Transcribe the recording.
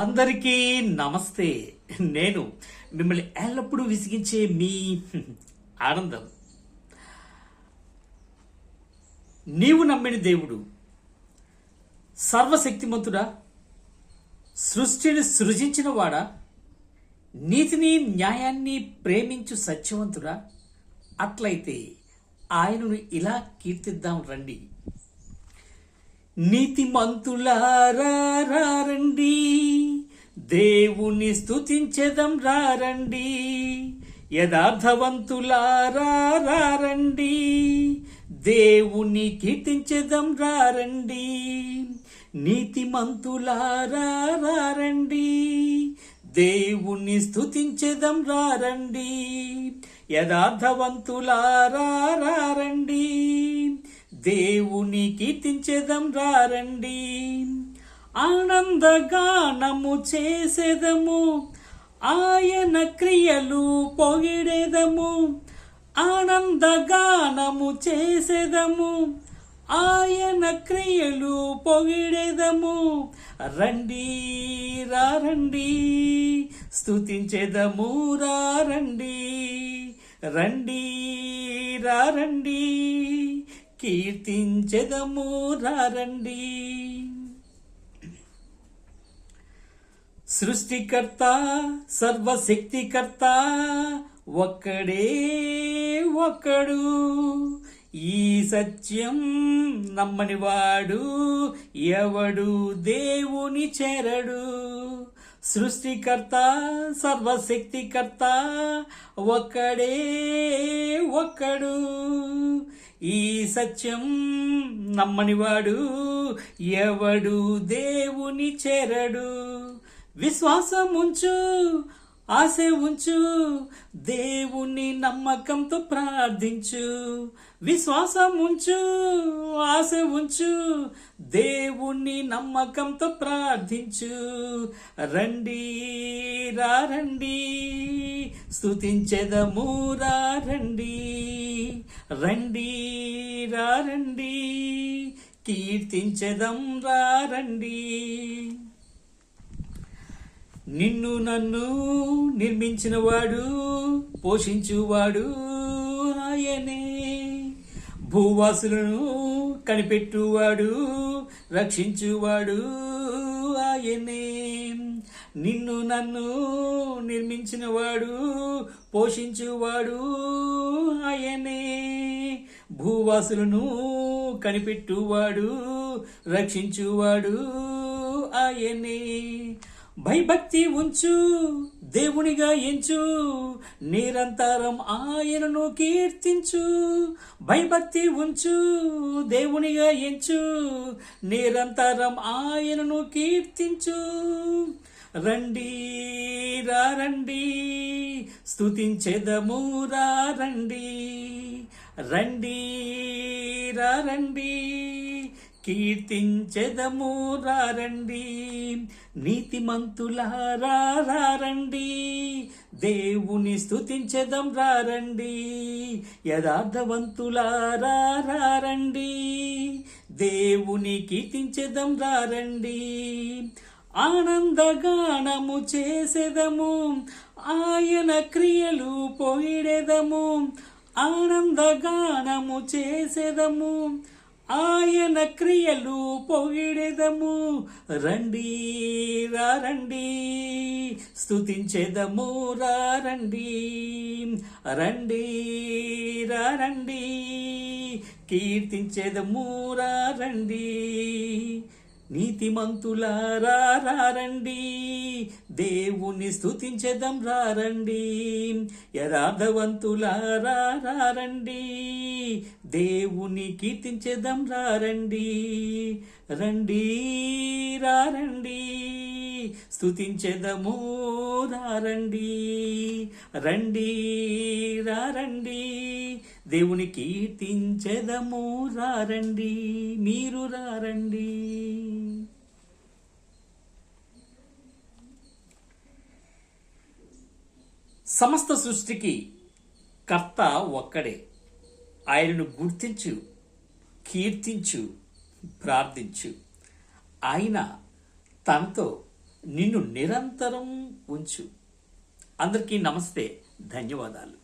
అందరికీ నమస్తే. నేను మిమ్మల్ని ఎల్లప్పుడూ విసిగించే మీ ఆనందం. నీవు నమ్మిన దేవుడు సర్వశక్తిమంతుడా? సృష్టిని సృజించిన వాడా? నీతిని న్యాయాన్ని ప్రేమించు సత్యవంతుడా? అట్లయితే ఆయనను ఇలా కీర్తిద్దాం రండి. నీతిమంతులారా దేవుని స్తుతించెదం రారండి. యథార్థవంతులారండి దేవుని కీర్తించెదం రారండి. నీతిమంతులారండి దేవుని స్తుతించెదం రారండి. యథార్థవంతులారండి దేవుని కీర్తించెదం రారండి. ఆనందగానము చేసేదము. ఆయన క్రియలు పొగిడేదము. ఆనందగానము చేసేదము. ఆయన క్రియలు పొగిడేదము. రండి రండి. స్తుతించేదము రండి. రండి రండి. కీర్తించెదము రండి. సృష్టికర్త సర్వశక్తికర్త ఒక్కడే ఒక్కడు. ఈ సత్యం నమ్మనివాడు ఎవడు దేవుని చేరడు. సృష్టికర్త సర్వశక్తికర్త ఒక్కడే ఒక్కడు. ఈ సత్యం నమ్మనివాడు ఎవడు దేవుని చేరడు. విశ్వాసం ఉంచు ఆశ ఉంచు దేవుని నమ్మకంతో ప్రార్థించు. విశ్వాసం ఉంచు ఆశ ఉంచు దేవుని నమ్మకంతో ప్రార్థించు. రండి రండి స్థుతించెదము రండి. రండి రండి కీర్తించెదం రండి. నిన్ను నన్ను నిర్మించినవాడు పోషించువాడు ఆయనే. భూవాసులను కనిపెట్టువాడు రక్షించువాడు ఆయనే. నిన్ను నన్ను నిర్మించినవాడు పోషించువాడు ఆయనే. భూవాసులను కనిపెట్టువాడు రక్షించువాడు ఆయనే. భయభక్తి ఉంచు దేవునిగా ఎంచు నిరంతరం ఆయనను కీర్తించు. భయభక్తి ఉంచు దేవునిగా ఎంచు నిరంతరం ఆయనను కీర్తించు. రండి రండి స్థుతించెదము రండి. రండి రండి. కీర్తించెదము రండి నీతిమంతులారండి దేవుని స్తుతించెదం రండి యథార్థవంతులారండి దేవుని కీర్తించెదం రండి ఆనందగానము చేసేదము ఆయన క్రియలు పోయిడెదము ఆనందగానము చేసేదము. ఆయన క్రియలు పొగిడెదము. రండి రండి. స్థుతించెదము రండి. రండి రండి. కీర్తించెదము రండి. నీతిమంతులారా రండి. దేవుని స్తుతించెదం రారండి యథార్థవంతులారా రండి. దేవుని కీర్తించెదం రండి. రండి రారండి స్తుతించెదము రండి రండి రండి. దేవుని కీర్తించెదము రండి మీరు రండి. సమస్త సృష్టికి కర్త ఒక్కడే. ఆయనను గుర్తించు కీర్తించు ప్రార్థించు. ఆయన తనతో నిన్ను నిరంతరం ఉంచు. అందరికీ నమస్తే. ధన్యవాదాలు.